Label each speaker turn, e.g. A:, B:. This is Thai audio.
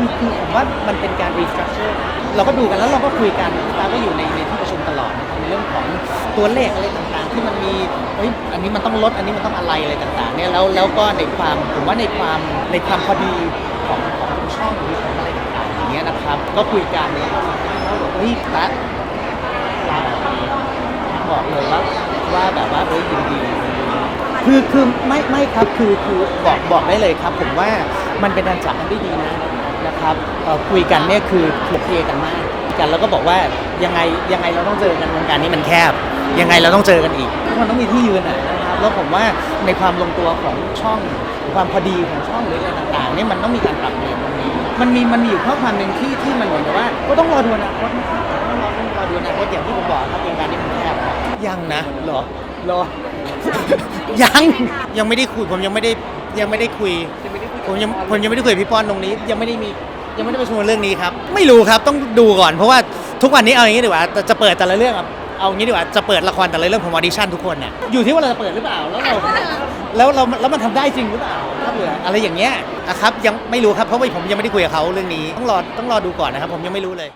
A: คือคือผมว่ามันเป็นการ restructure เราก็ดูกันแล้วเราก็คุยกันตาก็อยู่ในในที่ประชุมตลอดนะครับในเรื่องของตัวเลขอะไรต่างๆ ที่มันมีเฮ้ยอันนี้มันต้องลดอันนี้มันต้องอะไรอะไรต่างๆเนี่ยแล้วแล้วก็ในความผมว่าในความในความพอดีของของช่องหรือของอะไรต่างๆอย่างเงี้ยนะครับ ก็คุยกันแล้วก็เฮ้ยตัดลาบอกเลยว่าว่าแบบว่าเฮ้ยยินดีคือคือไม่ไม่ครับคือคือบอกบอกได้เลยครับ ผมว่ามันเป็นการจับกันได้ดีนะ นะครับคุยกันเนี่ยคือโอเคกันมากกันแล้วก็บอกว่ายังไงยังไงเราต้องเจอกันวงการนี้มันแคบ ยังไงเราต้องเจอกันอีกมันต้องมีที่ยืนอะนะครับแล้วผมว่าในความลงตัวของช่องความพอดีของช่องหรืออะไรต่างๆเนี่ยมันต้องมีการปรับเปลี่ยนตรงนี้มันมีมันมีอยู่ข้อความหนึ่งที่ที่มันเหมือนกับว่า ก็ต้องรอดูนาคตนะครับต้องรอต้องรอดูนาคตอย่างที่ผมบอกครับวงการนี้มันแคบยังนะหรอรอยังยังไม่ได้คุยผมยังไม่ได้ยังไม่ได้คุย ผมยังผมยังไม่ได้คุยกับพี่ป้อนตรงนี้ ยังไม่ได้มียังไม่ได้ประชุมเรื่องนี้ครับ ไม่รู้ครับต้องดูก่อนเพราะว่าทุกวันนี้เอาอย่างนี้ดีกว่าจะจะเปิดแต่ละเรื่องอะเอางี้ดีกว่าจะเปิดละครแต่ละเรื่องของออดิชั่นทุกคนเนี่ยอยู่ที่ว่าเราจะเปิดหรือเปล่าแล้วเราแล้วเราแล้วมันทำได้จริงหรือเปล่าถ้าเผื่ออะไรอย่างเงี้ยอะครับยังไม่รู้ครับเพราะว่าผมยังไม่ได้คุยกับเขาเรื่องนี้ต้องรอต้องรอดูก่อนนะครับผมยังไม่รู้เลย